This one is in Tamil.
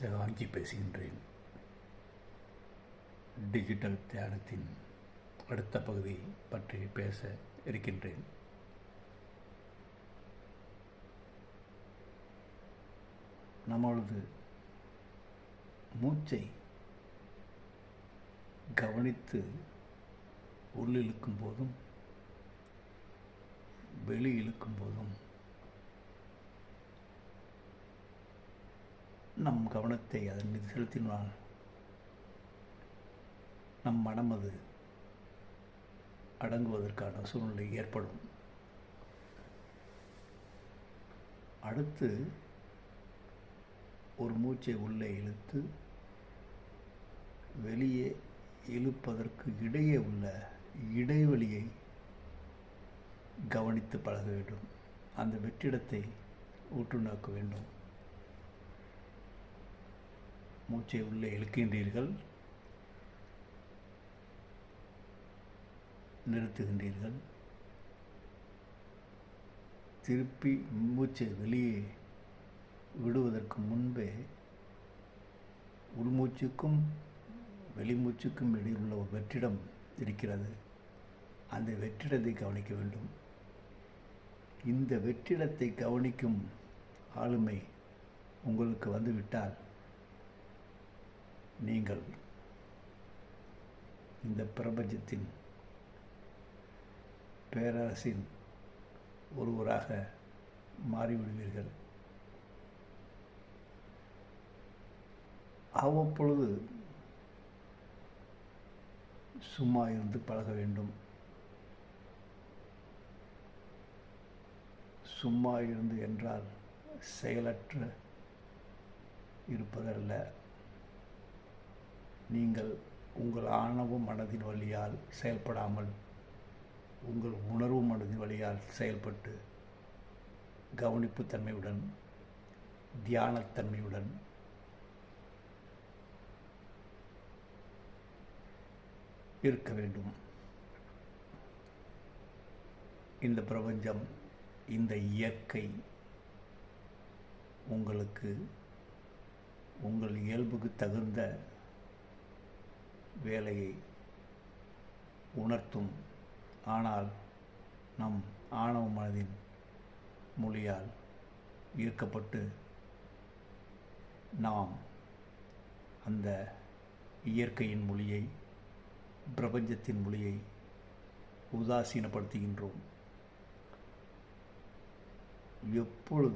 சிவாஞ்சி பேசுகின்றேன். டிஜிட்டல் தியானத்தின் அடுத்த பகுதி பற்றி பேச இருக்கின்றேன். நம்மளது மூச்சை கவனித்து உள்ளிழுக்கும் போதும் வெளி இழுக்கும் போதும் நம் கவனத்தை அதன் மீது செலுத்தினால் நம் மனம் அது அடங்குவதற்கான சூழ்நிலை ஏற்படும். அடுத்து ஒரு மூச்சை உள்ளே இழுத்து வெளியே இழுப்பதற்கு இடையே உள்ள இடைவெளியை கவனித்து பழக வேண்டும். அந்த வெற்றிடத்தை ஊற்றுநோக்க வேண்டும். மூச்சை உள்ளே இழுக்கின்றீர்கள். நிறுத்துகின்றீர்கள். திருப்பி மூச்சை வெளியே விடுவதற்கு முன்பே உள்மூச்சுக்கும் வெளிமூச்சுக்கும் இடையில் உள்ள ஒரு வெற்றிடம் இருக்கிறது. அந்த வெற்றிடத்தை கவனிக்க வேண்டும். இந்த வெற்றிடத்தை கவனிக்கும் ஆளுமை உங்களுக்கு வந்துவிட்டால் நீங்கள் இந்த பிரபஞ்சத்தின் பேரரசின் ஒருவராக மாறிவிடுவீர்கள். அவ்வப்பொழுது சும்மா இருந்து பழக வேண்டும். சும்மா இருந்து என்றால் செயலற்ற இருப்பதல்ல. நீங்கள் உங்கள் ஆணவ மனதின் வழியால் செயல்படாமல் உங்கள் உணர்வு மனதின் வழியால் செயல்பட்டு கவனிப்பு தன்மையுடன் தியானத்தன்மையுடன் இருக்க வேண்டும். இந்த பிரபஞ்சம் இந்த இயற்கை உங்களுக்கு உங்கள் இயல்புக்கு தகுந்த வேலையை உணர்த்தும். ஆனால் நம் ஆணவ மனதின் மொழியால் ஈர்க்கப்பட்டு நாம் அந்த இயற்கையின் மொழியை பிரபஞ்சத்தின் மொழியை உதாசீனப்படுத்துகின்றோம். எப்பொழுது